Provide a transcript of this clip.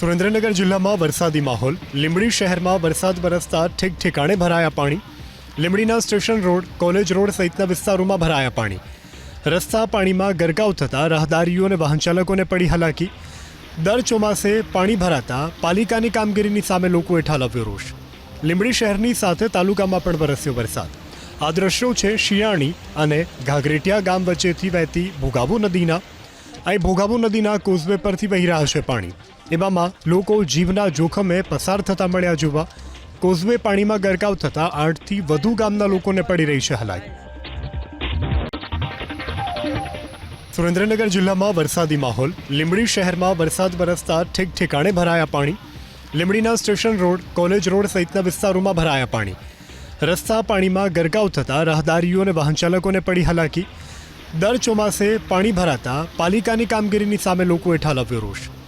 સુરેન્દ્રનગર જિલ્લામાં વરસાદી માહોલ. લીંબડી શહેરમાં વરસાદ વરસતા ઠેક ઠેકાણે ભરાયા પાણી. લીંબડીના સ્ટેશન રોડ, કોલેજ રોડ સહિતના વિસ્તારોમાં ભરાયા પાણી. રસ્તા પાણીમાં ગરકાવ થતાં રાહદારીઓ અને વાહન ચાલકોને પડી હાલાકી. દર ચોમાસે પાણી ભરાતા પાલિકાની કામગીરીની સામે લોકોએ ઠાલવ્યો રોષ. લીંબડી શહેરની સાથે તાલુકામાં પણ વરસ્યો વરસાદ. આ દ્રશ્યો છે શિયાણી અને ઘાઘરેટિયા ગામ વચ્ચેથી વહેતી ભોગાવો નદીના અહીં ભોગાવો નદીના કોઝવે પરથી વહી રહ્યા છે પાણી. એવામાં લોકો જીવના જોખમે પસાર થતા મળ્યા જોવા, કોઝવે પાણીમાં ગરકાવ થતાં આઠથી વધુ ગામના લોકોને પડી રહી છે હલાકી સુરેન્દ્રનગર જિલ્લામાં વરસાદી માહોલ, લીંબડી શહેરમાં વરસાદ વરસતા ઠેક ઠેકાણે ભરાયા પાણી, લીંબડીના સ્ટેશન રોડ, કોલેજ રોડ સહિતના વિસ્તારોમાં ભરાયા પાણી. રસ્તા પાણીમાં ગરકાવ થતાં રાહદારીઓ અને વાહન ચાલકોને પડી હાલાકી દર ચોમાસે પાણી ભરાતા પાલિકાની કામગીરીની સામે લોકોએ ઠાલવ્યો રોષ.